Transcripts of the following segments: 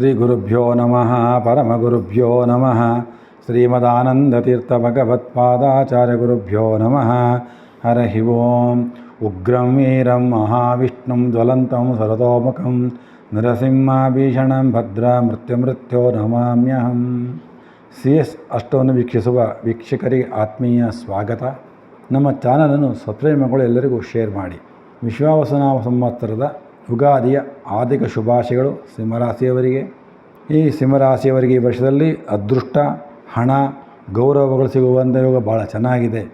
ಶ್ರೀ ಗುರುಭ್ಯೋ ನಮಃ, ಪರಮಗುರುಭ್ಯೋ ನಮಃ ಶ್ರೀಮದಾನಂದತೀರ್ಥ ಭಗವತ್ಪಾದಾಚಾರ್ಯ ಗುರುಭ್ಯೋ ನಮಃ ಹರಹಿ ಓಂ. ಉಗ್ರಂ ವೀರಂ ಮಹಾವಿಷ್ಣುಂ ಜ್ವಲಂತಂ ಸರತೋಮುಖಂ ನರಸಿಂಹಾಭೀಷಣಂ ಭದ್ರ ಮೃತ್ಯುಮೃತ್ಯೋ ನಮಾಮ್ಯಹಂ. ಸಿ ಎಸ್ ಅಷ್ಟವನ್ನು ವೀಕ್ಷಿಸುವ ವೀಕ್ಷಕರಿಗೆ ಆತ್ಮೀಯ ಸ್ವಾಗತ. ನಮ್ಮ ಚಾನಲನ್ನು ಸಬ್ಸ್ಕ್ರೈಬ್ ಎಲ್ಲರಿಗೂ ಶೇರ್ ಮಾಡಿ. ವಿಶ್ವಾವಸನಾಮ ಸಂವತ್ಸರದ ಯುಗಾದಿಯ ಆರ್ಥಿಕ ಶುಭಾಶಯಗಳು ಸಿಂಹರಾಶಿಯವರಿಗೆ. ಈ ಸಿಂಹರಾಶಿಯವರಿಗೆ ಈ ವರ್ಷದಲ್ಲಿ ಅದೃಷ್ಟ, ಹಣ, ಗೌರವಗಳು ಸಿಗುವಂಥ ಯೋಗ ಭಾಳ ಚೆನ್ನಾಗಿದೆ.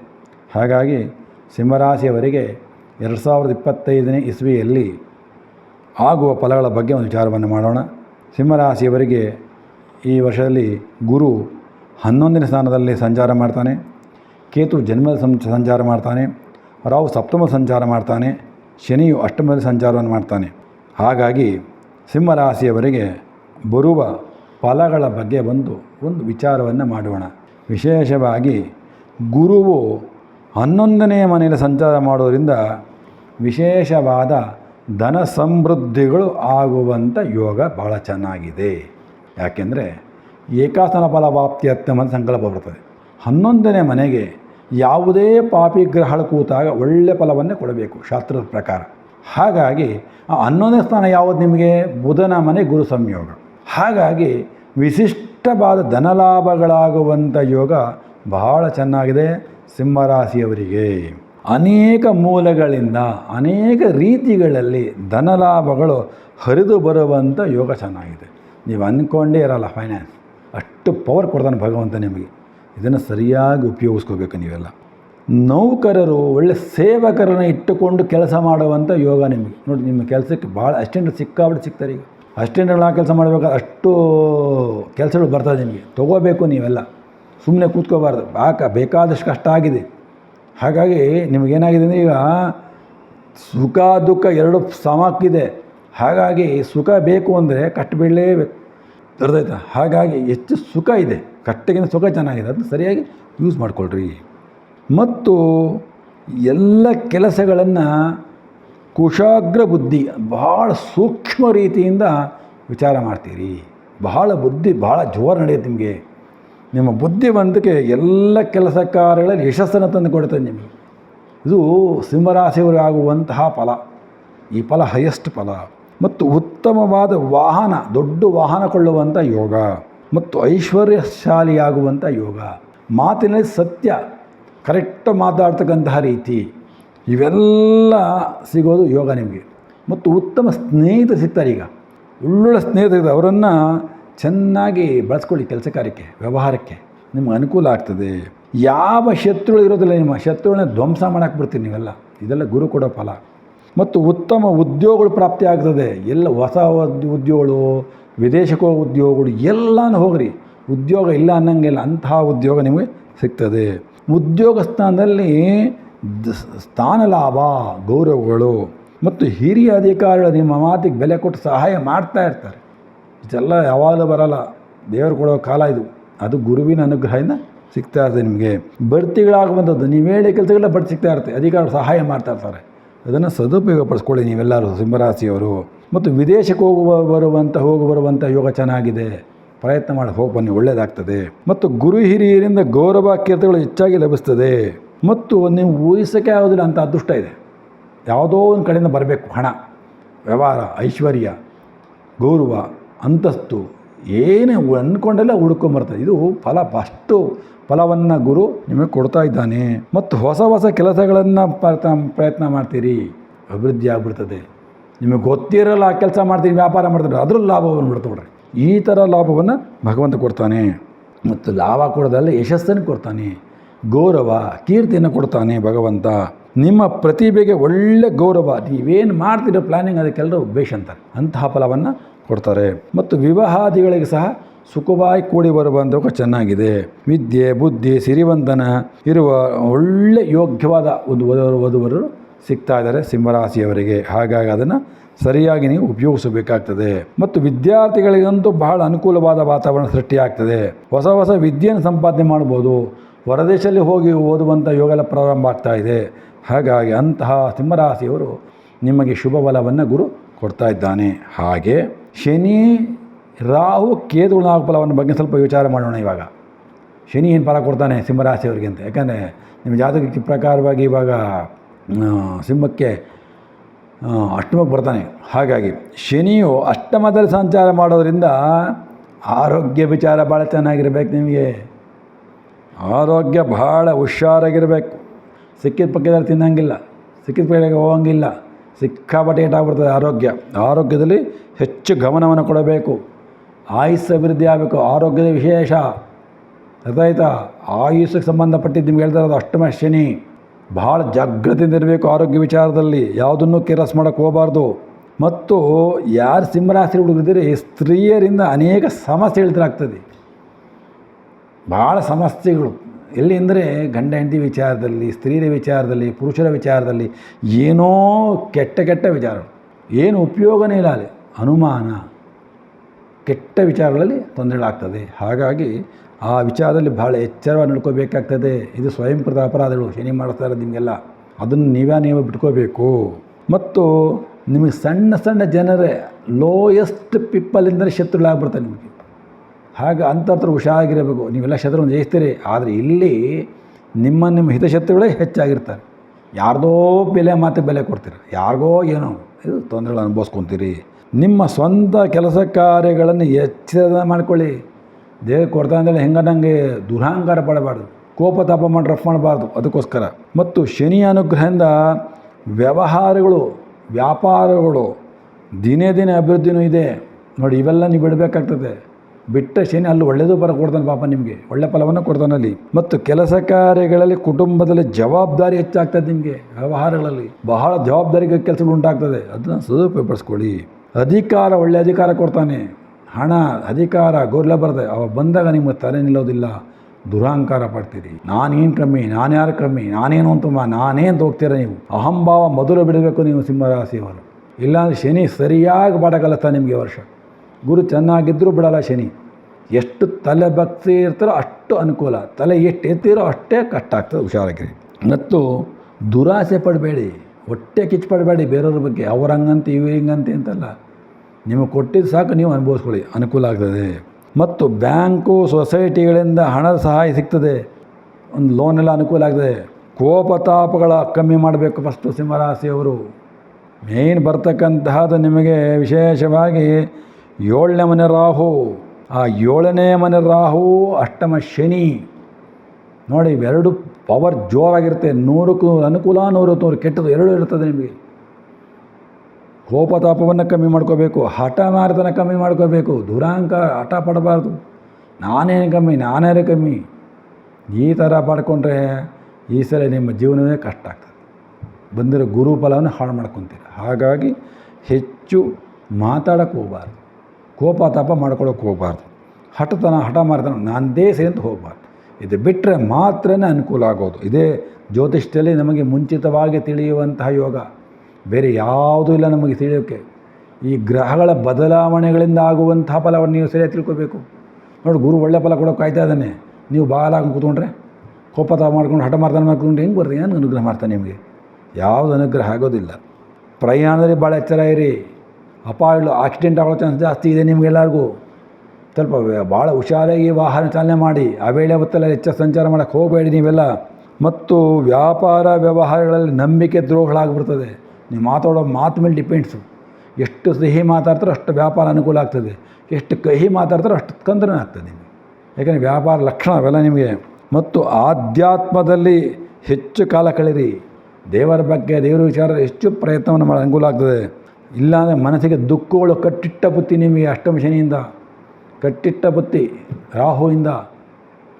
ಹಾಗಾಗಿ ಸಿಂಹರಾಶಿಯವರಿಗೆ ಎರಡು ಸಾವಿರದ ಇಪ್ಪತ್ತೈದನೇ ಇಸ್ವಿಯಲ್ಲಿ ಆಗುವ ಫಲಗಳ ಬಗ್ಗೆ ಒಂದು ವಿಚಾರವನ್ನು ಮಾಡೋಣ. ಸಿಂಹರಾಶಿಯವರಿಗೆ ಈ ವರ್ಷದಲ್ಲಿ ಗುರು ಹನ್ನೊಂದನೇ ಸ್ಥಾನದಲ್ಲಿ ಸಂಚಾರ ಮಾಡ್ತಾನೆ. ಕೇತು ಜನ್ಮದ ಸಂಚಾರ ಮಾಡ್ತಾನೆ. ರಾಹು ಸಪ್ತಮ ಸಂಚಾರ ಮಾಡ್ತಾನೆ. ಶನಿಯು ಅಷ್ಟಮದಲ್ಲಿ ಸಂಚಾರವನ್ನು ಮಾಡ್ತಾನೆ. ಹಾಗಾಗಿ ಸಿಂಹರಾಶಿಯವರಿಗೆ ಬರುವ ಫಲಗಳ ಬಗ್ಗೆ ಒಂದು ಒಂದು ವಿಚಾರವನ್ನು ಮಾಡೋಣ. ವಿಶೇಷವಾಗಿ ಗುರುವು ಹನ್ನೊಂದನೆಯ ಮನೆಯಲ್ಲಿ ಸಂಚಾರ ಮಾಡೋದರಿಂದ ವಿಶೇಷವಾದ ಧನ ಸಮೃದ್ಧಿಗಳು ಆಗುವಂಥ ಯೋಗ ಭಾಳ ಚೆನ್ನಾಗಿದೆ. ಯಾಕೆಂದರೆ ಏಕಾಸನ ಫಲ ವ್ಯಾಪ್ತಿ ಅಂತ ಸಂಕಲ್ಪ ಬರ್ತದೆ. ಹನ್ನೊಂದನೇ ಮನೆಗೆ ಯಾವುದೇ ಪಾಪಿ ಗ್ರಹಗಳು ಕೂತಾಗ ಒಳ್ಳೆಯ ಫಲವನ್ನೇ ಕೊಡಬೇಕು ಶಾಸ್ತ್ರದ ಪ್ರಕಾರ. ಹಾಗಾಗಿ, ಆ ಹನ್ನೊಂದನೇ ಸ್ಥಾನ ಯಾವುದು ನಿಮಗೆ? ಬುಧನ ಮನೆ ಗುರು ಸಂಯೋಗ. ಹಾಗಾಗಿ, ವಿಶಿಷ್ಟವಾದ ಧನಲಾಭಗಳಾಗುವಂಥ ಯೋಗ ಬಹಳ ಚೆನ್ನಾಗಿದೆ ಸಿಂಹರಾಶಿಯವರಿಗೆ. ಅನೇಕ ಮೂಲಗಳಿಂದ, ಅನೇಕ ರೀತಿಗಳಲ್ಲಿ ಧನಲಾಭಗಳು ಹರಿದು ಬರುವಂಥ ಯೋಗ ಚೆನ್ನಾಗಿದೆ. ನೀವು ಅಂದ್ಕೊಂಡೇ ಇರಲ್ಲ ಫೈನಾನ್ಸ್ ಅಷ್ಟು ಪವರ್ ಕೊಡ್ತಾನೆ ಭಗವಂತ ನಿಮಗೆ. ಇದನ್ನು ಸರಿಯಾಗಿ ಉಪಯೋಗಿಸ್ಕೋಬೇಕು ನೀವೆಲ್ಲ. ನೌಕರರು ಒಳ್ಳೆ ಸೇವಕರನ್ನು ಇಟ್ಟುಕೊಂಡು ಕೆಲಸ ಮಾಡುವಂಥ ಯೋಗ ನಿಮಗೆ. ನೋಡಿ, ನಿಮ್ಮ ಕೆಲಸಕ್ಕೆ ಭಾಳ ಅಷ್ಟೆಂಟ್ ಸಿಕ್ಕಾಬಿಟ್ಟು ಸಿಗ್ತಾರೆ ಈಗ. ಅಸ್ಟೆಂಟ್ಗಳ ಕೆಲಸ ಮಾಡಬೇಕಾದ್ರೆ ಅಷ್ಟು ಕೆಲಸಗಳು ಬರ್ತದೆ ನಿಮಗೆ. ತೊಗೋಬೇಕು ನೀವೆಲ್ಲ. ಸುಮ್ಮನೆ ಕೂತ್ಕೋಬಾರ್ದು. ಬಾಕ, ಬೇಕಾದಷ್ಟು ಕಷ್ಟ ಆಗಿದೆ. ಹಾಗಾಗಿ ನಿಮಗೇನಾಗಿದೆ ಅಂದರೆ ಈಗ ಸುಖ, ದುಃಖ ಎರಡು ಸಮಕ್ಕಿದೆ. ಹಾಗಾಗಿ ಸುಖ ಬೇಕು ಅಂದರೆ ಕಟ್ಟಬಿಡಲೇಬೇಕು ಅರ್ಧಾಯ್ತಾ ಹಾಗಾಗಿ ಹೆಚ್ಚು ಸುಖ ಇದೆ. ಕಟ್ಟಗಿನ ಸುಖ ಚೆನ್ನಾಗಿದೆ. ಅದನ್ನು ಸರಿಯಾಗಿ ಯೂಸ್ ಮಾಡಿಕೊಳ್ರಿ. ಮತ್ತು ಎಲ್ಲ ಕೆಲಸಗಳನ್ನು ಕುಶಾಗ್ರ ಬುದ್ಧಿ, ಬಹಳ ಸೂಕ್ಷ್ಮ ರೀತಿಯಿಂದ ವಿಚಾರ ಮಾಡ್ತೀರಿ. ಬಹಳ ಬುದ್ಧಿ, ಬಹಳ ಜೋರು ನಡೆಯುತ್ತೆ ನಿಮಗೆ. ನಿಮ್ಮ ಬುದ್ಧಿವಂತಿಕೆ ಎಲ್ಲ ಕೆಲಸ ಕಾರ್ಯಗಳಲ್ಲಿ ಯಶಸ್ಸನ್ನು ತಂದು ಕೊಡ್ತದೆ ನಿಮಗೆ. ಇದು ಸಿಂಹರಾಶಿಯವರಾಗುವಂತಹ ಫಲ. ಈ ಫಲ ಹೈಯೆಸ್ಟ್ ಫಲ. ಮತ್ತು ಉತ್ತಮವಾದ ವಾಹನ, ದೊಡ್ಡ ವಾಹನ ಕೊಳ್ಳುವಂಥ ಯೋಗ. ಮತ್ತು ಐಶ್ವರ್ಯಶಾಲಿಯಾಗುವಂಥ ಯೋಗ. ಮಾತಿನಲ್ಲಿ ಸತ್ಯ ಕರೆಕ್ಟ್ ಮಾತಾಡ್ತಕ್ಕಂತಹ ರೀತಿ ಇವೆಲ್ಲ ಸಿಗೋದು ಯೋಗ ನಿಮಗೆ. ಮತ್ತು ಉತ್ತಮ ಸ್ನೇಹಿತರು ಸಿಗ್ತಾರೆ ಈಗ. ಒಳ್ಳೊಳ್ಳೆ ಸ್ನೇಹಿತರು ಅವರನ್ನು ಚೆನ್ನಾಗಿ ಬಳಸ್ಕೊಳ್ಳಿ ಕೆಲಸ ಕಾರ್ಯಕ್ಕೆ, ವ್ಯವಹಾರಕ್ಕೆ. ನಿಮ್ಗೆ ಅನುಕೂಲ ಆಗ್ತದೆ. ಯಾವ ಶತ್ರುಗಳು ಇರೋದಿಲ್ಲ ನಿಮ್ಮ. ಶತ್ರುಗಳನ್ನ ಧ್ವಂಸ ಮಾಡಕ್ಕೆ ಬಿಡ್ತೀನಿ ನೀವೆಲ್ಲ. ಇದೆಲ್ಲ ಗುರು ಕೊಡೋ ಫಲ. ಮತ್ತು ಉತ್ತಮ ಉದ್ಯೋಗಗಳು ಪ್ರಾಪ್ತಿ ಆಗ್ತದೆ. ಎಲ್ಲ ಹೊಸ ಉದ್ಯೋಗಗಳು, ವಿದೇಶಕ್ಕೆ ಉದ್ಯೋಗಗಳು ಎಲ್ಲನೂ ಹೋಗ್ರಿ. ಉದ್ಯೋಗ ಇಲ್ಲ ಅನ್ನಂಗಿಲ್ಲ. ಅಂತಹ ಉದ್ಯೋಗ ನಿಮಗೆ ಸಿಗ್ತದೆ. ಉದ್ಯೋಗ ಸ್ಥಾನದಲ್ಲಿ ಸ್ಥಾನ ಲಾಭ, ಗೌರವಗಳು ಮತ್ತು ಹಿರಿಯ ಅಧಿಕಾರಿಗಳು ನಿಮ್ಮ ಮಾತಿಗೆ ಬೆಲೆ ಕೊಟ್ಟು ಸಹಾಯ ಮಾಡ್ತಾ ಇರ್ತಾರೆ. ಇದೆಲ್ಲ ಯಾವಾಗಲೂ ಬರಲ್ಲ. ದೇವರು ಕೊಡೋ ಕಾಲ ಇದು. ಅದು ಗುರುವಿನ ಅನುಗ್ರಹದಿಂದ ಸಿಗ್ತಾ ಇರ್ತದೆ ನಿಮಗೆ. ಬಡ್ತಿಗಳಾಗುವಂಥದ್ದು, ನೀವು ಹೇಳಿ ಕೆಲಸಗಳೆಲ್ಲ ಬಡ್ತಿ ಸಿಗ್ತಾ ಇರುತ್ತೆ. ಅಧಿಕಾರಿಗಳು ಸಹಾಯ ಮಾಡ್ತಾ ಇರ್ತಾರೆ. ಅದನ್ನು ಸದುಪಯೋಗ ಪಡಿಸ್ಕೊಳ್ಳಿ ನೀವೆಲ್ಲರೂ, ಸಿಂಹರಾಶಿಯವರು. ಮತ್ತು ವಿದೇಶಕ್ಕೆ ಹೋಗುವ ಬರುವಂಥ, ಹೋಗಿ ಬರುವಂಥ ಯೋಗ ಚೆನ್ನಾಗಿದೆ. ಪ್ರಯತ್ನ ಮಾಡಿ ಹೋಗಿ ಬನ್ನಿ ಒಳ್ಳೆಯದಾಗ್ತದೆ ಮತ್ತು ಗುರು ಹಿರಿಯರಿಂದ ಗೌರವ ಕೀರ್ತಿಗಳು ಹೆಚ್ಚಾಗಿ ಲಭಿಸ್ತದೆ. ಮತ್ತು ನೀವು ಊಹಿಸೋಕ್ಕೆ ಆಗೋದಿಲ್ಲ ಅಂತ ಅದೃಷ್ಟ ಇದೆ. ಯಾವುದೋ ಒಂದು ಕಡೆಯಿಂದ ಬರಬೇಕು, ಹಣ, ವ್ಯವಹಾರ, ಐಶ್ವರ್ಯ, ಗೌರವ, ಅಂತಸ್ತು, ಏನೇ ಅಂದ್ಕೊಂಡೆಲ್ಲ ಹುಡ್ಕೊಂಬರ್ತದೆ ಇದು ಫಲ, ಫಸ್ಟು ಫಲವನ್ನು ಗುರು ನಿಮಗೆ ಕೊಡ್ತಾ ಇದ್ದಾನೆ. ಮತ್ತು ಹೊಸ ಹೊಸ ಕೆಲಸಗಳನ್ನು ಪ್ರಯತ್ನ ಪ್ರಯತ್ನ ಮಾಡ್ತೀರಿ. ಅಭಿವೃದ್ಧಿ ಆಗ್ಬಿಡ್ತದೆ. ನಿಮಗೆ ಗೊತ್ತಿರಲ್ಲ ಆ ಕೆಲಸ ಮಾಡ್ತೀರಿ, ವ್ಯಾಪಾರ ಮಾಡ್ತಾರೆ, ಅದ್ರಲ್ಲಿ ಲಾಭವನ್ನು ಬಿಡ್ತೋಡ್ರಿ ಈ ಥರ ಲಾಭವನ್ನು ಭಗವಂತ ಕೊಡ್ತಾನೆ. ಮತ್ತು ಲಾಭ ಕೊಡೋದಲ್ಲ, ಯಶಸ್ಸನ್ನು ಕೊಡ್ತಾನೆ. ಗೌರವ, ಕೀರ್ತಿಯನ್ನು ಕೊಡ್ತಾನೆ ಭಗವಂತ. ನಿಮ್ಮ ಪ್ರತಿಭೆಗೆ ಒಳ್ಳೆ ಗೌರವ. ನೀವೇನು ಮಾಡ್ತಿರೋ ಪ್ಲ್ಯಾನಿಂಗ್ ಅದಕ್ಕೆಲ್ಲರೂ ಬೇಷ್ ಅಂತಾರೆ. ಅಂತಹ ಫಲವನ್ನು ಕೊಡ್ತಾರೆ. ಮತ್ತು ವಿವಾಹಾದಿಗಳಿಗೆ ಸಹ ಸುಖವಾಗಿ ಕೂಡಿ ಬರುವಂಥವು ಚೆನ್ನಾಗಿದೆ. ವಿದ್ಯೆ, ಬುದ್ಧಿ ಸಿರಿವಂತನ ಇರುವ ಒಳ್ಳೆ ಯೋಗ್ಯವಾದ ಒಂದು ವಧು ವಧುವರು ಸಿಗ್ತಾ ಇದ್ದಾರೆ ಸಿಂಹರಾಶಿಯವರಿಗೆ. ಹಾಗಾಗಿ ಅದನ್ನು ಸರಿಯಾಗಿ ನೀವು ಉಪಯೋಗಿಸಬೇಕಾಗ್ತದೆ. ಮತ್ತು ವಿದ್ಯಾರ್ಥಿಗಳಿಗಂತೂ ಬಹಳ ಅನುಕೂಲವಾದ ವಾತಾವರಣ ಸೃಷ್ಟಿಯಾಗ್ತದೆ. ಹೊಸ ಹೊಸ ವಿದ್ಯೆಯನ್ನು ಸಂಪಾದನೆ ಮಾಡ್ಬೋದು. ಹೊರದೇಶದಲ್ಲಿ ಹೋಗಿ ಓದುವಂಥ ಯೋಗಲ ಪ್ರಾರಂಭ ಆಗ್ತಾ ಇದೆ. ಹಾಗಾಗಿ ಅಂತಹ ಸಿಂಹರಾಶಿಯವರು ನಿಮಗೆ ಶುಭ ಬಲವನ್ನು ಗುರು ಕೊಡ್ತಾ ಇದ್ದಾನೆ. ಹಾಗೆ ಶನಿ, ರಾಹು ಕೇತುಗಳ ಫಲವನ್ನು ಬಗ್ಗೆ ಸ್ವಲ್ಪ ವಿಚಾರ ಮಾಡೋಣ ಇವಾಗ. ಶನಿ ಏನು ಫಲ ಕೊಡ್ತಾನೆ ಸಿಂಹರಾಶಿಯವರಿಗೆ ಅಂತ. ಯಾಕಂದರೆ ನಿಮ್ಮ ಜಾತಕಕ್ಕೆ ಪ್ರಕಾರವಾಗಿ ಇವಾಗ ಸಿಂಹಕ್ಕೆ ಅಷ್ಟಮಕ್ಕೆ ಬರ್ತಾನೆ. ಹಾಗಾಗಿ ಶನಿಯು ಅಷ್ಟಮದಲ್ಲಿ ಸಂಚಾರ ಮಾಡೋದರಿಂದ ಆರೋಗ್ಯ ವಿಚಾರ ಭಾಳ ಚೆನ್ನಾಗಿರ್ಬೇಕು ನಿಮಗೆ. ಆರೋಗ್ಯ ಭಾಳ ಹುಷಾರಾಗಿರಬೇಕು. ಸಿಕ್ಕಿದ ಪಕ್ಕದಲ್ಲಿ ತಿನ್ನಂಗಿಲ್ಲ, ಸಿಕ್ಕಿದ ಪಕ್ಕಕ್ಕೆ ಹೋಗಂಗಿಲ್ಲ, ಸಿಕ್ಕಾಪಟ್ಟೆ ಏಟಾಗ್ಬಿಡ್ತದೆ ಆರೋಗ್ಯ. ಆರೋಗ್ಯದಲ್ಲಿ ಹೆಚ್ಚು ಗಮನವನ್ನು ಕೊಡಬೇಕು. ಆಯುಸ್ಸು ಅಭಿವೃದ್ಧಿ ಆಗಬೇಕು, ಆರೋಗ್ಯದ ವಿಶೇಷ. ಅರ್ಥಾಯ್ತಾ? ಆಯುಷ್ಯಕ್ಕೆ ಸಂಬಂಧಪಟ್ಟಿದ್ದು ನಿಮ್ಗೆ ಹೇಳ್ತಾ ಇರೋದು ಅಷ್ಟಮ ಶನಿ. ಭಾಳ ಜಾಗ್ರತೆಯಿಂದ ಇರಬೇಕು ಆರೋಗ್ಯ ವಿಚಾರದಲ್ಲಿ. ಯಾವುದನ್ನು ಕೆರಸ್ ಮಾಡೋಕ್ಕೆ ಹೋಗಬಾರ್ದು. ಮತ್ತು ಯಾರು ಸಿಂಹರಾಶಿ ಹುಡುಗಿದ್ರೆ ಸ್ತ್ರೀಯರಿಂದ ಅನೇಕ ಸಮಸ್ಯೆ ಎದುರಾಗ್ತದೆ ಭಾಳ ಸಮಸ್ಯೆಗಳು. ಎಲ್ಲಿ ಅಂದರೆ ಗಂಡ ಹೆಂಡತಿ ವಿಚಾರದಲ್ಲಿ ಸ್ತ್ರೀಯರ ವಿಚಾರದಲ್ಲಿ, ಪುರುಷರ ವಿಚಾರದಲ್ಲಿ ಏನೋ ಕೆಟ್ಟ ಕೆಟ್ಟ ವಿಚಾರ ಏನು ಉಪಯೋಗನೇ ಇಲ್ಲ ಅಲ್ಲಿ. ಅನುಮಾನ. ಕೆಟ್ಟ ವಿಚಾರಗಳಲ್ಲಿ ತೊಂದರೆಗಳಾಗ್ತದೆ. ಹಾಗಾಗಿ ಆ ವಿಚಾರದಲ್ಲಿ ಭಾಳ ಎಚ್ಚರವಾಗಿ ನಡ್ಕೋಬೇಕಾಗ್ತದೆ. ಇದು ಸ್ವಯಂಕೃತ ಅಪರಾಧಗಳು. ಶನಿ ಮಾಡ್ತಾರೆ ನಿಮಗೆಲ್ಲ. ಅದನ್ನು ನೀವೇ ನೀವು ಬಿಟ್ಕೋಬೇಕು. ಮತ್ತು ನಿಮಗೆ ಸಣ್ಣ ಸಣ್ಣ ಜನರೇ ಲೋಯೆಸ್ಟ್ ಪೀಪಲಿಂದಲೇ ಶತ್ರುಗಳಾಗ್ಬಿಡ್ತಾರೆ ನಿಮಗೆ. ಹಾಗೆ ಅಂಥತ್ರ ಹುಷಾರಾಗಿರಬೇಕು. ನೀವೆಲ್ಲ ಶತ್ರುವನ್ನು ಜಯಿಸ್ತೀರಿ. ಆದರೆ ಇಲ್ಲಿ ನಿಮ್ಮ ನಿಮ್ಮ ಹಿತಶತ್ರುಗಳೇ ಹೆಚ್ಚಾಗಿರ್ತಾರೆ. ಯಾರ್ದೋ ಬೆಲೆ ಮಾತು ಬೆಲೆ ಕೊಡ್ತೀರಿ. ಯಾರಿಗೋ ಏನೋ. ಇದು ತೊಂದರೆಗಳು ಅನುಭವಿಸ್ಕೊತೀರಿ. ನಿಮ್ಮ ಸ್ವಂತ ಕೆಲಸ ಕಾರ್ಯಗಳನ್ನು ಎಚ್ಚರ ಮಾಡ್ಕೊಳ್ಳಿ. ದೇಹ ಕೊಡ್ತಾ ಅಂದರೆ ಹೆಂಗನಂಗೆ ದುರಹಂಕಾರ ಪಡಬಾರ್ದು, ಕೋಪ ತಾಪ ಮಾಡಿ ರಫ್ ಮಾಡಬಾರ್ದು ಅದಕ್ಕೋಸ್ಕರ. ಮತ್ತು ಶನಿ ಅನುಗ್ರಹದಿಂದ ವ್ಯವಹಾರಗಳು, ವ್ಯಾಪಾರಗಳು, ದಿನೇ ದಿನೇ ಅಭಿವೃದ್ಧಿನೂ ಇದೆ. ನೋಡಿ, ಇವೆಲ್ಲ ನೀವು ಬಿಡಬೇಕಾಗ್ತದೆ. ಬಿಟ್ಟ ಶನಿ ಅಲ್ಲಿ ಒಳ್ಳೆಯದು ಬರ ಕೊಡ್ತಾನೆ ಪಾಪ ನಿಮಗೆ, ಒಳ್ಳೆ ಫಲವನ್ನು ಕೊಡ್ತಾನೆ ಅಲ್ಲಿ. ಮತ್ತು ಕೆಲಸ ಕಾರ್ಯಗಳಲ್ಲಿ ಕುಟುಂಬದಲ್ಲಿ ಜವಾಬ್ದಾರಿ ಹೆಚ್ಚಾಗ್ತದೆ ನಿಮಗೆ ವ್ಯವಹಾರಗಳಲ್ಲಿ. ಬಹಳ ಜವಾಬ್ದಾರಿಗೆ ಕೆಲಸಗಳು ಉಂಟಾಗ್ತದೆ. ಅದನ್ನು ಸದುಪಯೋಗಪಡಿಸ್ಕೊಳ್ಳಿ. ಅಧಿಕಾರ, ಒಳ್ಳೆ ಅಧಿಕಾರ ಕೊಡ್ತಾನೆ. ಹಣ, ಅಧಿಕಾರ, ಗೌರ್ಲ ಬರದೆ. ಅವ ಬಂದಾಗ ನಿಮ್ಮ ತಲೆ ನಿಲ್ಲೋದಿಲ್ಲ. ದುರಹಂಕಾರ ಪಡ್ತೀರಿ. ನಾನೇನು ಕಮ್ಮಿ ನಾನ್ಯಾರು ಕಮ್ಮಿ ನಾನೇನು ಅಂತ ನಾನೇನು ನಾನೇ ಅಂತ ಹೋಗ್ತೀರ ನೀವು. ಅಹಂಭಾವ ಮೊದಲು ಬಿಡಬೇಕು ನೀವು ಸಿಂಹರಾಶಿಯವರು. ಇಲ್ಲಾಂದ್ರೆ ಶನಿ ಸರಿಯಾಗಿ ಪಾಠ ನಿಮಗೆ ವರ್ಷ. ಗುರು ಚೆನ್ನಾಗಿದ್ದರೂ ಬಿಡಲ್ಲ ಶನಿ. ಎಷ್ಟು ತಲೆ ಭಕ್ತಿ ಇರ್ತಾರೋ ಅಷ್ಟು ಅನುಕೂಲ. ತಲೆ ಎಷ್ಟು ಎತ್ತಿರೋ ಅಷ್ಟೇ ಕಷ್ಟ ಆಗ್ತದೆ ಹುಷಾರಾಗಿರಿ. ಮತ್ತು ದುರಾಸೆ ಪಡಬೇಡಿ. ಹೊಟ್ಟೆ ಕಿಚ್ಚು ಪಡಬೇಡಿ ಬೇರೆಯವ್ರ ಬಗ್ಗೆ. ಅವ್ರಂಗಂತ ಇವ್ರು ಹಿಂಗಂತೆ ಅಂತಲ್ಲ. ನಿಮಗೆ ಕೊಟ್ಟಿದ್ದು ಸಾಕು, ನೀವು ಅನುಭವಿಸ್ಕೊಳ್ಳಿ. ಅನುಕೂಲ ಆಗ್ತದೆ. ಮತ್ತು ಬ್ಯಾಂಕು ಸೊಸೈಟಿಗಳಿಂದ ಹಣದ ಸಹಾಯ ಸಿಗ್ತದೆ. ಒಂದು ಲೋನೆಲ್ಲ ಅನುಕೂಲ ಆಗ್ತದೆ. ಕೋಪತಾಪಗಳ ಕಮ್ಮಿ ಮಾಡಬೇಕು ಫಸ್ಟು ಸಿಂಹರಾಶಿಯವರು. ಮೇನ್ ಬರ್ತಕ್ಕಂತಹದ್ದು ನಿಮಗೆ ವಿಶೇಷವಾಗಿ ಏಳನೇ ಮನೆ ರಾಹು. ಆ ಏಳನೇ ಮನೆ ರಾಹು ಅಷ್ಟಮ ಶನಿ. ನೋಡಿ, ಇವೆರಡು ಪವರ್ ಜೋರಾಗಿರುತ್ತೆ. ನೂರಕ್ಕೆ ನೂರು, ಅನುಕೂಲ ನೂರಕ್ಕೆ ನೂರು, ಕೆಟ್ಟದ್ದು ಎರಡು ಇರ್ತದೆ ನಿಮಗೆ. ಕೋಪತಾಪವನ್ನು ಕಮ್ಮಿ ಮಾಡ್ಕೋಬೇಕು, ಹಠ ಮಾರತನ ಕಮ್ಮಿ ಮಾಡ್ಕೋಬೇಕು, ದುರಾಂಕ, ಹಠ ಪಡಬಾರ್ದು. ನಾನೇನು ಕಮ್ಮಿ ನಾನೇ ಕಮ್ಮಿ. ಈ ಥರ ಪಡ್ಕೊಂಡ್ರೆ ಈ ಸಲ ನಿಮ್ಮ ಜೀವನವೇ ಕಷ್ಟ ಆಗ್ತದೆ. ಬಂದಿರೋ ಗುರು ಫಲವನ್ನು ಹಾಳು ಮಾಡ್ಕೊತೀರ. ಹಾಗಾಗಿ ಹೆಚ್ಚು ಮಾತಾಡೋಕೆ ಹೋಗಬಾರ್ದು. ಕೋಪತಾಪ ಮಾಡ್ಕೊಳ್ಳೋಕೆ ಹೋಗಬಾರ್ದು. ಹಠತನ, ಹಠ ಮಾರ್ತನ ನಂದೇ ಸರಿ ಅಂತ ಹೋಗಬಾರ್ದು. ಇದು ಬಿಟ್ಟರೆ ಮಾತ್ರನೇ ಅನುಕೂಲ ಆಗೋದು. ಇದೇ ಜ್ಯೋತಿಷ್ಯದಲ್ಲಿ ನಮಗೆ ಮುಂಚಿತವಾಗಿ ತಿಳಿಯುವಂತಹ ಯೋಗ. ಬೇರೆ ಯಾವುದೂ ಇಲ್ಲ ನಮಗೆ ತಿಳಿಯೋಕ್ಕೆ. ಈ ಗ್ರಹಗಳ ಬದಲಾವಣೆಗಳಿಂದ ಆಗುವಂಥ ಫಲವನ್ನು ನೀವು ಸರಿಯಾಗಿ ತಿಳ್ಕೋಬೇಕು. ನೋಡಿ, ಗುರು ಒಳ್ಳೆ ಫಲ ಕೊಡೋಕೆ ಕಾಯ್ತಾ ಇದ್ದಾನೆ. ನೀವು ಬಾಲಾಗಿ ಕೂತ್ಕೊಂಡ್ರೆ ಕೋಪತ ಮಾಡ್ಕೊಂಡು ಹಠ ಮಾಡ್ತಾನೆ ಮಾಡ್ಕೊಂಡು ಹೆಂಗೆ ಬರ್ರಿ ಏನು ಅನುಗ್ರಹ ಮಾಡ್ತಾನೆ ನಿಮಗೆ? ಯಾವುದು ಅನುಗ್ರಹ ಆಗೋದಿಲ್ಲ. ಪ್ರಯಾಣದಲ್ಲಿ ಭಾಳ ಎಚ್ಚರ ಇರಿ. ಅಪಾಯಗಳು ಆಕ್ಸಿಡೆಂಟ್ ಆಗೋ ಚಾನ್ಸ್ ಜಾಸ್ತಿ ಇದೆ ನಿಮಗೆಲ್ಲರಿಗೂ ಸ್ವಲ್ಪ ಭಾಳ ಹುಷಾರಾಗಿ ವಾಹನ ಚಾಲನೆ ಮಾಡಿ ಆ ವೇಳೆ ಹೊತ್ತಲ್ಲ ಹೆಚ್ಚು ಸಂಚಾರ ಮಾಡೋಕ್ಕೆ ಹೋಗಬೇಡಿ ನೀವೆಲ್ಲ. ಮತ್ತು ವ್ಯಾಪಾರ ವ್ಯವಹಾರಗಳಲ್ಲಿ ನಂಬಿಕೆ ದ್ರೋಹಗಳಾಗ್ಬಿಡ್ತದೆ. ನೀವು ಮಾತಾಡೋ ಮಾತು ಮೇಲೆ ಡಿಪೆಂಡ್ಸು. ಎಷ್ಟು ಸಿಹಿ ಮಾತಾಡ್ತಾರೋ ಅಷ್ಟು ವ್ಯಾಪಾರ ಅನುಕೂಲ ಆಗ್ತದೆ. ಎಷ್ಟು ಕಹಿ ಮಾತಾಡ್ತಾರೋ ಅಷ್ಟು ತೊಂದರೆ ಆಗ್ತದೆ ನಿಮಗೆ. ಯಾಕಂದರೆ ವ್ಯಾಪಾರ ಲಕ್ಷಣ ಅವೆಲ್ಲ ನಿಮಗೆ. ಮತ್ತು ಆಧ್ಯಾತ್ಮದಲ್ಲಿ ಹೆಚ್ಚು ಕಾಲ ಕಳೀರಿ. ದೇವರ ಬಗ್ಗೆ ದೇವರ ವಿಚಾರ ಹೆಚ್ಚು ಪ್ರಯತ್ನವನ್ನು ಮಾಡಿ ಅನುಕೂಲ ಆಗ್ತದೆ. ಇಲ್ಲಾಂದರೆ ಮನಸ್ಸಿಗೆ ದುಃಖಗಳು ಕಟ್ಟಿಟ್ಟ ಬುತ್ತಿ ನಿಮಗೆ ಅಷ್ಟಮ ಶನಿಯಿಂದ, ಕಟ್ಟಿಟ್ಟ ಬುತ್ತಿ ರಾಹುವಿಂದ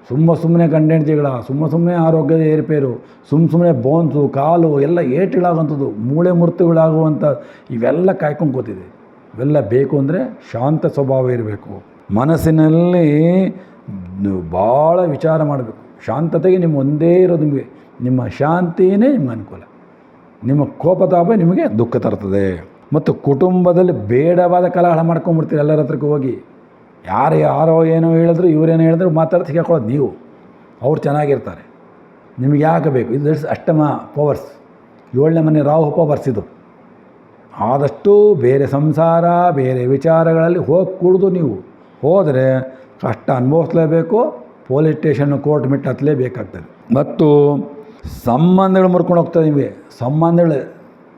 ಸುಮ್ಮ ಸುಮ್ಮನೆ ಗಂಡ ಹೆಂಡತಿಗಳ ಸುಮ್ಮ ಸುಮ್ಮನೆ ಆರೋಗ್ಯದ ಏರುಪೇರು ಸುಮ್ಮ ಸುಮ್ಮನೆ ಬೋನ್ಸು, ಕಾಲು ಎಲ್ಲ ಏಟುಗಳಾಗುವಂಥದ್ದು ಮೂಳೆ ಮುರ್ತುಗಳಾಗುವಂಥ ಇವೆಲ್ಲ ಕಾಯ್ಕೊಂಡು ಕೂತಿದೆ. ಇವೆಲ್ಲ ಬೇಕು ಅಂದರೆ ಶಾಂತ ಸ್ವಭಾವ ಇರಬೇಕು. ಮನಸ್ಸಿನಲ್ಲಿ ಭಾಳ ವಿಚಾರ ಮಾಡಬೇಕು. ಶಾಂತತೆಗೆ ನಿಮ್ಮ ಒಂದೇ ಇರೋದು ನಿಮಗೆ, ನಿಮ್ಮ ಶಾಂತಿಯೇ ನಿಮ್ಮ ಅನುಕೂಲ. ನಿಮ್ಮ ಕೋಪತಾಪ ನಿಮಗೆ ದುಃಖ ತರ್ತದೆ. ಮತ್ತು ಕುಟುಂಬದಲ್ಲಿ ಬೇಡವಾದ ಕಲಹಳ ಮಾಡ್ಕೊಂಬಿಡ್ತೀರಿ ಎಲ್ಲರ ಹತ್ರಕ್ಕೂ ಹೋಗಿ. ಯಾರು ಯಾರೋ ಏನೋ ಹೇಳಿದ್ರು, ಇವರೇನೋ ಹೇಳಿದ್ರು ಮಾತಾಡ್ತಾ ಕೇಳ್ಕೊಳ್ಳೋದು ನೀವು. ಅವ್ರು ಚೆನ್ನಾಗಿರ್ತಾರೆ. ನಿಮಗೆ ಯಾಕೆ ಬೇಕು? ಇದು ಅಷ್ಟಮ ಪವರ್ಸ್ ಏಳನೇ ಮನೆ ರಾಹು ಪವರ್ಸ್ ಇದು. ಆದಷ್ಟು ಬೇರೆ ಸಂಸಾರ, ಬೇರೆ ವಿಚಾರಗಳಲ್ಲಿ ಹೋಗಿ ಕುಡಿದು ನೀವು. ಹೋದರೆ ಕಷ್ಟ ಅನುಭವಿಸ್ಲೇಬೇಕು ಪೊಲೀಸ್ ಸ್ಟೇಷನ್ ಕೋರ್ಟ್ ಮಿಟ್ಟು ಹತ್ತಲೇಬೇಕಾಗ್ತದೆ ಮತ್ತು ಸಂಬಂಧಗಳು ಮುರ್ಕೊಂಡು ಹೋಗ್ತದೆ ನಿಮಗೆ. ಸಂಬಂಧಗಳು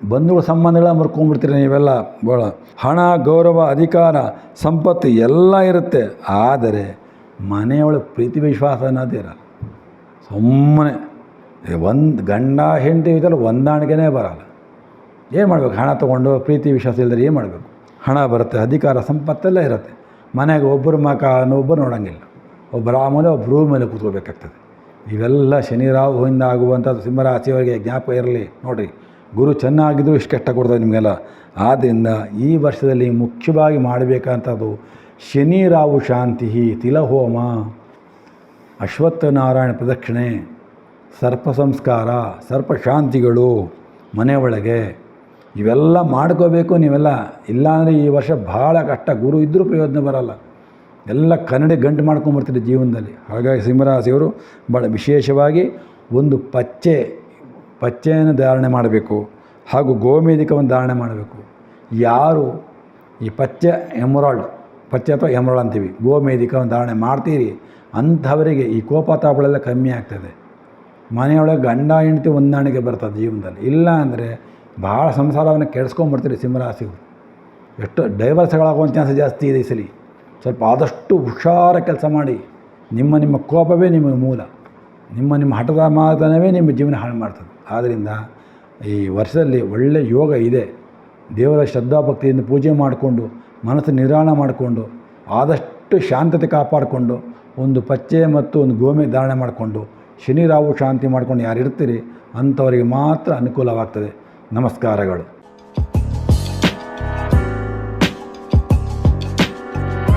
ಬಂಧುಗಳ ಸಂಬಂಧಗಳ ಮುರ್ಕೊಂಡ್ಬಿಡ್ತೀರಿ ನೀವೆಲ್ಲ. ಭಾಳ ಹಣ, ಗೌರವ, ಅಧಿಕಾರ, ಸಂಪತ್ತು ಎಲ್ಲ ಇರುತ್ತೆ. ಆದರೆ ಮನೆಯೊಳಗೆ ಪ್ರೀತಿ ವಿಶ್ವಾಸ ಅನ್ನೋದೇ ಇರಲ್ಲ. ಸುಮ್ಮನೆ. ಒಂದು ಗಂಡ, ಹೆಂಡತಿ ಇದೆಲ್ಲ ಹೊಂದಾಣಿಕೆನೇ ಬರಲ್ಲ. ಏನು ಮಾಡಬೇಕು? ಹಣ ತೊಗೊಂಡು ಪ್ರೀತಿ ವಿಶ್ವಾಸ ಇಲ್ಲದ್ರೆ ಏನು ಮಾಡಬೇಕು? ಹಣ ಬರುತ್ತೆ, ಅಧಿಕಾರ ಸಂಪತ್ತೆಲ್ಲ ಇರುತ್ತೆ. ಮನೆಗೆ ಒಬ್ಬರು ಮಕ ಒಬ್ಬರು ನೋಡೋಂಗಿಲ್ಲ. ಒಬ್ಬರು ಆಮೇಲೆ ಮೇಲೆ ಒಬ್ಬರು ಮೇಲೆ ಕೂತ್ಕೋಬೇಕಾಗ್ತದೆ ಇವೆಲ್ಲ ಶನಿ ರಾಹುವಿಂದ ಆಗುವಂಥದ್ದು ಸಿಂಹರಾಶಿಯವರಿಗೆ ಜ್ಞಾಪಕ ಇರಲಿ ನೋಡಿರಿ. ಗುರು ಚೆನ್ನಾಗಿದ್ದರೂ ಇಷ್ಟು ಕೆಟ್ಟ ಕೊಡ್ತಾರೆ ನಿಮಗೆಲ್ಲ. ಆದ್ದರಿಂದ ಈ ವರ್ಷದಲ್ಲಿ ಮುಖ್ಯವಾಗಿ ಮಾಡಬೇಕಂಥದ್ದು ಶನಿ, ರಾಹು, ಶಾಂತಿ, ತಿಲಹೋಮ, ಅಶ್ವತ್ಥನಾರಾಯಣ ಪ್ರದಕ್ಷಿಣೆ, ಸರ್ಪ ಸಂಸ್ಕಾರ, ಸರ್ಪ ಶಾಂತಿಗಳು, ಮನೆ ಒಳಗೆ. ಇವೆಲ್ಲ ಮಾಡ್ಕೋಬೇಕು ನೀವೆಲ್ಲ. ಇಲ್ಲಾಂದರೆ ಈ ವರ್ಷ ಭಾಳ ಕಷ್ಟ. ಗುರು ಇದ್ದರೂ ಪ್ರಯೋಜನ ಬರಲ್ಲ. ಎಲ್ಲ ಕನ್ನಡಿ ಗಂಟು ಮಾಡ್ಕೊಂಬರ್ತೀರಿ ಜೀವನದಲ್ಲಿ. ಹಾಗಾಗಿ ಸಿಂಹರಾಸಿಯವರು ಭಾಳ ವಿಶೇಷವಾಗಿ ಒಂದು ಪಚ್ಚೆ ಪಚ್ಚೆಯನ್ನು ಧಾರಣೆ ಮಾಡಬೇಕು ಹಾಗೂ ಗೋಮೇಧಿಕವನ್ನು ಧಾರಣೆ ಮಾಡಬೇಕು. ಯಾರು ಈ ಪಚ್ಚೆ ಎಮರಾಲ್ಡ್, ಪಚ್ಚೆ ಅಥವಾ ಎಮರಾಲ್ಡ್ ಅಂತೀವಿ, ಗೋಮೇಧಿಕವನ್ನು ಧಾರಣೆ ಮಾಡ್ತೀರಿ, ಅಂಥವರಿಗೆ ಈ ಕೋಪ ತಾಪಗಳೆಲ್ಲ ಕಮ್ಮಿ ಆಗ್ತದೆ. ಮನೆಯೊಳಗೆ ಗಂಡ, ಹೆಂಡತಿ ಹೊಂದಾಣಿಕೆ ಬರ್ತದೆ ಜೀವನದಲ್ಲಿ. ಇಲ್ಲ ಅಂದರೆ ಭಾಳ ಸಂಸಾರವನ್ನು ಕೆಡಿಸ್ಕೊಂಡ್ಬಿಡ್ತೀರಿ ಸಿಂಹರಾಶಿಗಳು ಎಷ್ಟು ಡೈವರ್ಸ್ಗಳಾಗುವಂಥ ಚಾನ್ಸ್ ಜಾಸ್ತಿ ಇದೆ ಸಲಿ ಸಲ. ಸ್ವಲ್ಪ ಆದಷ್ಟು ಹುಷಾರ ಕೆಲಸ ಮಾಡಿ. ನಿಮ್ಮ ನಿಮ್ಮ ಕೋಪವೇ ನಿಮ್ಮ ಮೂಲ. ನಿಮ್ಮ ನಿಮ್ಮ ಹಠದ ಮಾತನವೇ ನಿಮ್ಮ ಜೀವನ ಹಾಳು ಮಾಡ್ತದೆ. ಆದ್ದರಿಂದ ಈ ವರ್ಷದಲ್ಲಿ ಒಳ್ಳೆಯ ಯೋಗ ಇದೆ. ದೇವರ ಶ್ರದ್ಧಾಭಕ್ತಿಯಿಂದ ಪೂಜೆ ಮಾಡಿಕೊಂಡು, ಮನಸ್ಸು ನಿರಾಳ ಮಾಡಿಕೊಂಡು, ಆದಷ್ಟು ಶಾಂತತೆ ಕಾಪಾಡಿಕೊಂಡು, ಒಂದು ಪಚ್ಚೆ ಮತ್ತು ಒಂದು ಗೋಮೆ ಧಾರಣೆ ಮಾಡಿಕೊಂಡು, ಶನಿ ರಾಹು ಶಾಂತಿ ಮಾಡ್ಕೊಂಡು ಯಾರು ಇರ್ತೀರಿ ಅಂಥವರಿಗೆ ಮಾತ್ರ ಅನುಕೂಲವಾಗ್ತದೆ. ನಮಸ್ಕಾರಗಳು.